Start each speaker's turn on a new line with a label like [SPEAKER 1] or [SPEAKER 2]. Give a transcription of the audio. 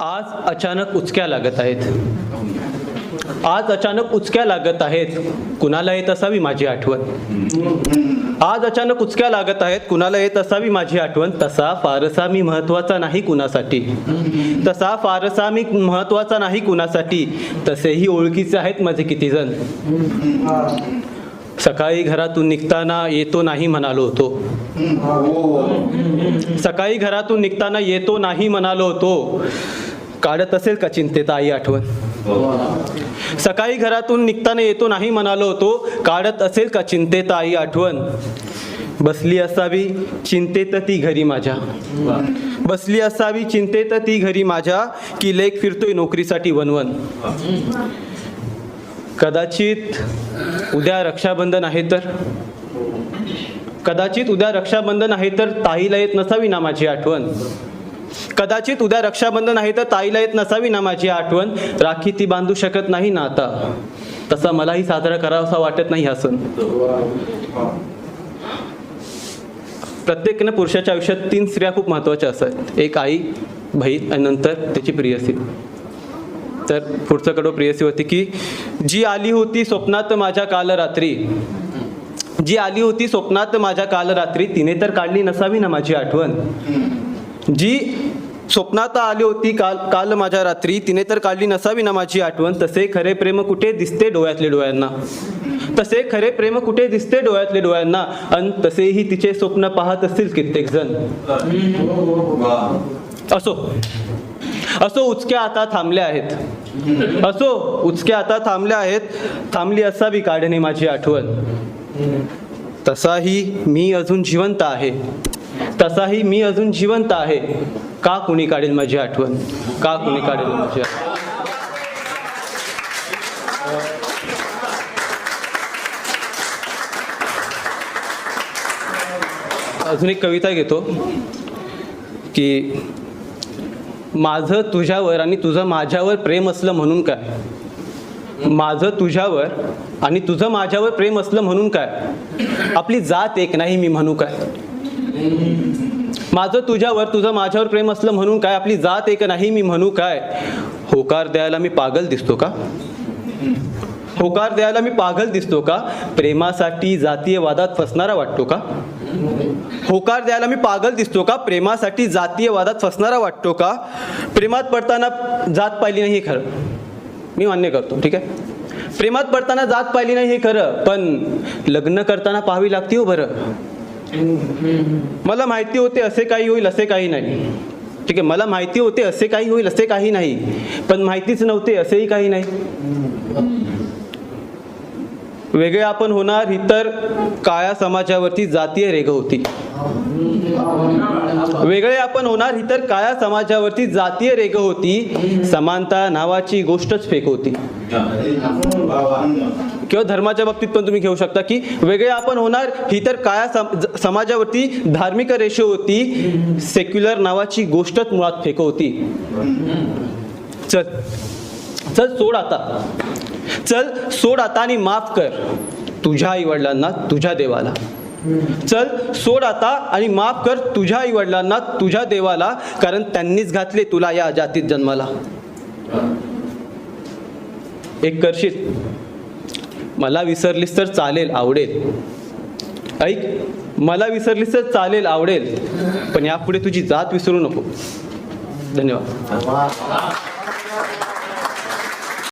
[SPEAKER 1] आज अचानक उचक्या लागत आहेत. आज अचानक उचक्या लागत आहेत. कुणाला येत असावी माझी आठवण. आज अचानक उचक्या लागत आहेत. कुणाला येत असावी माझी आठवण. तसा फारसा मी महत्त्वाचा नाही कुणासाठी. तसा फारसा मी महत्त्वाचा नाही कुणासाठी. तसेही ओळखीचे आहेत माझे किती जण सकाळी घरातून निघताना येतो नाही म्हणालो होतो. सकाळी घरातून निघताना येतो नाही म्हणालो होतो. काढत असेल का चिंतेत? आई आठवण. सकाळी घरातून निघताना येतो नाही म्हणालो होतो काढत असेल का चिंतेत? आई आठवण. बसली असावी चिंतेत ती घरी माझ्या. बसली असावी चिंतेत ती घरी माझ्या की लेख फिरतोय नोकरीसाठी वनवन कदाचित उद्या रक्षाबंधन आहे तर? कदाचित उद्या रक्षाबंधन आहे तर ताईला येत नसावी ना माझी आठवण. कदाचित उद्या रक्षाबंधन आहे तर ताईला येत नसावी ना माझी आठवण. राखी ती बांधू शकत नाही ना आता. तसा मलाही साजरा करावासा वाटत नाही हा सण. प्रत्येकानं पुरुषाच्या आयुष्यात तीन स्त्रिया खूप महत्त्वाच्या असतात. एक आई बहीण आणि नंतर त्याची प्रियसी. तर पुढचं कडव प्रियसी होती की जी आली होती स्वप्नात माझ्या काल रात्री जी आली होती स्वप्नात माझ्या काल रात्री तिने तर काढली नसावी ना माझी आठवण. जी स्वप्नात आली होती काल काल माझ्या रात्री तिने तर काढली नसावी ना माझी आठवण. तसे खरे प्रेम कुठे दिसते डोळ्यातले डोळ्यांना? तसे खरे प्रेम कुठे दिसते डोळ्यातले डोळ्यांना? आणि तसेही तिचे स्वप्न पाहत असतील कित्येक जण. असो. असो उचक्या आता थांबल्या आहेत. असो उचक्या आता थांबल्या आहेत. थांबली असावी काढणे माझी आठवण. तसाही मी अजून जिवंत आहे. तसाही मी अजून जिवंत आहे. का कुणी काढेल माझी आठवण? का कुणी काढेल माझी आठवण? अजून एक कविता घेतो की माझं तुझ्यावर आणि तुझं माझ्यावर प्रेम असलं म्हणून काय? माझं तुझ्यावर आणि तुझं माझ्यावर प्रेम असलं म्हणून काय? आपली जात एक नाही मी म्हणू काय? माझं तुझ्यावर तुझं माझ्यावर प्रेम असलं म्हणून काय? आपली जात एक नाही मी म्हणू काय? होकार द्यायला मी पागल दिसतो का? होकार द्यायला मी पागल दिसतो का? प्रेमासाठी जातीय वादात फसणारा वाटतो का? होकार द्यायला मी पागल दिसतो का? प्रेमासाठी जातीय वादात फसणारा वाटतो का? प्रेमात पडताना जात पाहिली नाही हे खरं. मी मान्य करतो ठीक आहे? प्रेमात पडताना जात पाहिली नाही हे खरं पण लग्न करताना पाहावी लागते हो बरं. मला माहिती होते असे काही होईल असे काही नाही. ठीक आहे मला माहिती होते असे काही होईल असे काही नाही. पण माहितीच नव्हते असेही काही नाही. वेगळे आपण होणार ही तर काळ्या समाजावरती जातीय रेग होती. वेगळे आपण होणार ही तर काळ्या समाजावरती जातीय रेग होती. समानता नावाची गोष्टच फेक होती. किंवा धर्माच्या बाबतीत पण तुम्ही घेऊ शकता की वेगळे आपण होणार ही तर काळ्या सम- समाजावरती धार्मिक रेषे होती सेक्युलर नावाची गोष्टच मुळात फेक होती चल. चल सोड आता. चल सोड आता आणि माफ कर. तुझ्या आई वडिलांना तुझ्या देवाला. चल सोड आता आणि माफ कर तुझ्या आई वडिलांना तुझ्या देवाला कारण त्यांनीच घातले तुला या जातीत जन्माला. एक करशील? मला विसरलीस तर चालेल आवडेल. ऐक मला विसरलीस तर चालेल आवडेल. पण यापुढे तुझी जात विसरू नको. धन्यवाद.